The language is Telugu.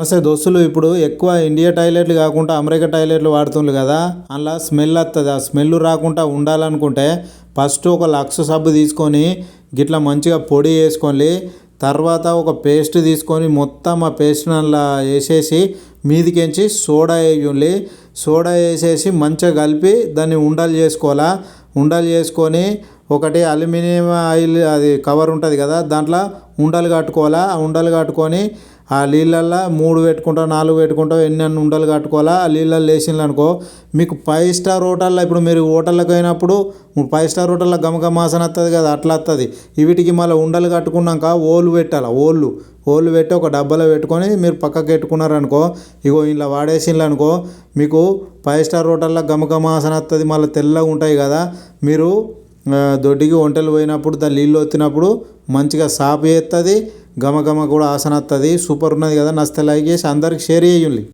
నమస్తే దోస్తులు ఇప్పుడు ఎక్కువ ఇండియా టాయిలెట్లు కాకుండా అమెరికా టాయిలెట్లు వాడుతుండ్రు కదా? అందులో స్మెల్ వస్తుంది ఆ స్మెల్ రాకుండా ఉండాలనుకుంటే ఫస్ట్ ఒక లక్స్ సబ్బు తీసుకొని గిట్లా మంచిగా పొడి వేసుకొని తర్వాత ఒక పేస్ట్ తీసుకొని మొత్తం ఆ పేస్ట్ అందులో వేసేసి మీదికెంచి సోడా వేయండి సోడా వేసేసి మంచిగా కలిపి దాన్ని ఉండలు చేసుకోవాలా? ఉండలు చేసుకొని ఒకటి అల్యూమినియం ఆయిల్ అది కవర్ ఉంటుంది కదా దాంట్లో ఉండలు కట్టుకోవాలా? ఆ ఉండలు కట్టుకొని ఆ నీళ్ళల్లో మూడు పెట్టుకుంటావు నాలుగు పెట్టుకుంటావు ఎన్ని అన్ని ఉండలు కట్టుకోవాలా? ఆ నీళ్ళల్లో వేసిండ్రు అనుకో మీకు ఫైవ్ స్టార్ హోటల్లో ఇప్పుడు మీరు హోటల్లోకి పోయినప్పుడు ఫైవ్ స్టార్ హోటల్లో గమగమాసన వస్తుంది కదా అట్లా వస్తుంది వీటికి మళ్ళీ ఉండలు కట్టుకున్నాక ఓలు పెట్టాలి? ఓళ్ళు. ఓళ్ళు పెట్టి ఒక డబ్బాలో పెట్టుకొని మీరు పక్కకు పెట్టుకున్నారనుకో ఇగో ఇలా వాడేసిండ్రు అనుకో మీకు ఫైవ్ స్టార్ హోటల్లో గమగమాసన వస్తుంది మళ్ళీ తెల్లగా ఉంటాయి కదా. మీరు దొడ్డికి వంటలు పోయినప్పుడు దాని నీళ్ళు వచ్చినప్పుడు మంచిగా సాపు చేస్తుంది గమ గమ కూడా ఆసన వస్తుంది సూపర్ ఉన్నది కదా నచ్చితే లైక్ చేసి అందరికి షేర్ చేయండి.